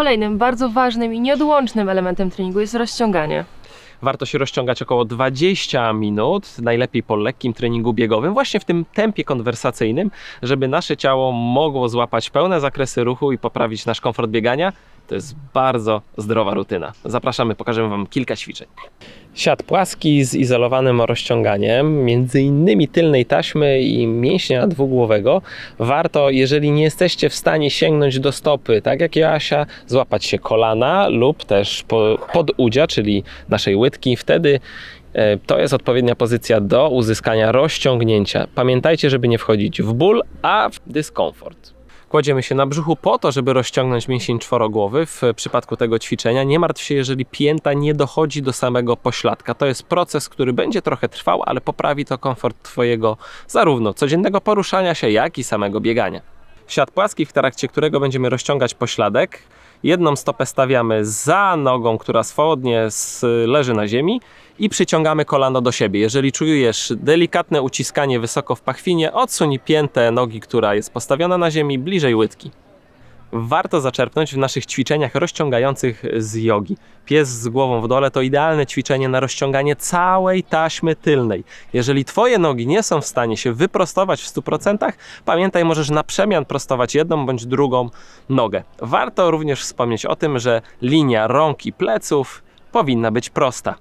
Kolejnym bardzo ważnym i nieodłącznym elementem treningu jest rozciąganie. Warto się rozciągać około 20 minut, najlepiej po lekkim treningu biegowym, właśnie w tym tempie konwersacyjnym, żeby nasze ciało mogło złapać pełne zakresy ruchu i poprawić nasz komfort biegania. To jest bardzo zdrowa rutyna. Zapraszamy, pokażemy Wam kilka ćwiczeń. Siat płaski z izolowanym rozciąganiem, między innymi tylnej taśmy i mięśnia dwugłowego. Warto, jeżeli nie jesteście w stanie sięgnąć do stopy, tak jak Joasia, złapać się kolana lub też po, pod udzia, czyli naszej łydki. Wtedy e, to jest odpowiednia pozycja do uzyskania rozciągnięcia. Pamiętajcie, żeby nie wchodzić w ból, a w dyskomfort. Kładziemy się na brzuchu po to, żeby rozciągnąć mięsień czworogłowy. W przypadku tego ćwiczenia nie martw się, jeżeli pięta nie dochodzi do samego pośladka. To jest proces, który będzie trochę trwał, ale poprawi to komfort Twojego zarówno codziennego poruszania się, jak i samego biegania. Siat płaski, w trakcie którego będziemy rozciągać pośladek. Jedną stopę stawiamy za nogą, która swobodnie leży na ziemi i przyciągamy kolano do siebie. Jeżeli czujesz delikatne uciskanie wysoko w pachwinie, odsuń piętę nogi, która jest postawiona na ziemi, bliżej łydki. Warto zaczerpnąć w naszych ćwiczeniach rozciągających z jogi. Pies z głową w dole to idealne ćwiczenie na rozciąganie całej taśmy tylnej. Jeżeli Twoje nogi nie są w stanie się wyprostować w 100%, pamiętaj, możesz na przemian prostować jedną bądź drugą nogę. Warto również wspomnieć o tym, że linia rąk i pleców powinna być prosta.